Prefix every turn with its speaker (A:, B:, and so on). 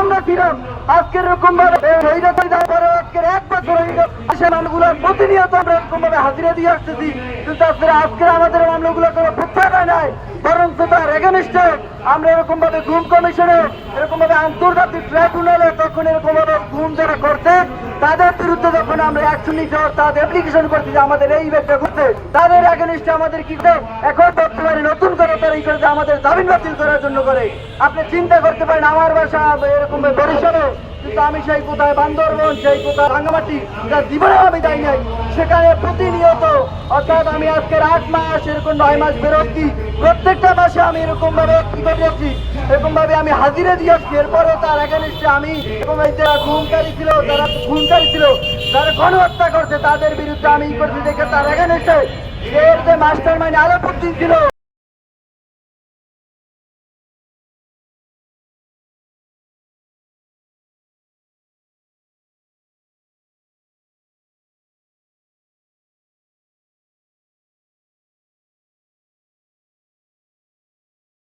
A: আমরা ছিলাম আজকের এরকম ভাবে হয়ে হয়ে হাজিরা দিয়ে আসতেছি। আমাদের মামলাগুলো কোনো প্রত্যাশা নাই। বরং তার এগেনিস্টে আমরা এরকম ঘুম কমিশনে এরকম ভাবে আন্তর্জাতিক ট্রাইব্যুনালে তখন এরকম ভাবে ঘুম যারা করছে তাদের বিরুদ্ধে যখন আমরা অ্যাকশন নিতে তাদের অ্যাপ্লিকেশন করছি যে আমাদের এই ব্যক্তি করছে তাদের এগেনিস্টে আমাদের কি করে? এখন বর্তমানে নতুন করে তারা এই করে আমাদের জামিন বাতিল করার জন্য করে। আপনি চিন্তা করতে পারেন, আমার বাসা এরকম বরিশালে, কিন্তু আমি সেই কোথায় বান্দরবন, সেই কোথায় রাঙ্গামাটি যা জীবনে আমি যাই নাই, সেখানে প্রতিনিয়ত, অর্থাৎ আমি আজকের আট মাস, এরকম নয় মাস বেরোচ্ছি প্রত্যেকটা মাসে আমি এরকম ভাবে কি করে যাচ্ছি এরকম ভাবে আমি হাজিরে দিয়ে আসছি এরপরে তার এগেনিস্টে আমি এরকম এই যারা ঘুমকারী ছিল যারা ঘুমকারী ছিল যারা গণহত্যা করছে, তাদের বিরুদ্ধে আমি করছি দেখে তার এর যে মাস্টার মাইন্ড আলোপুদ্দিন ছিল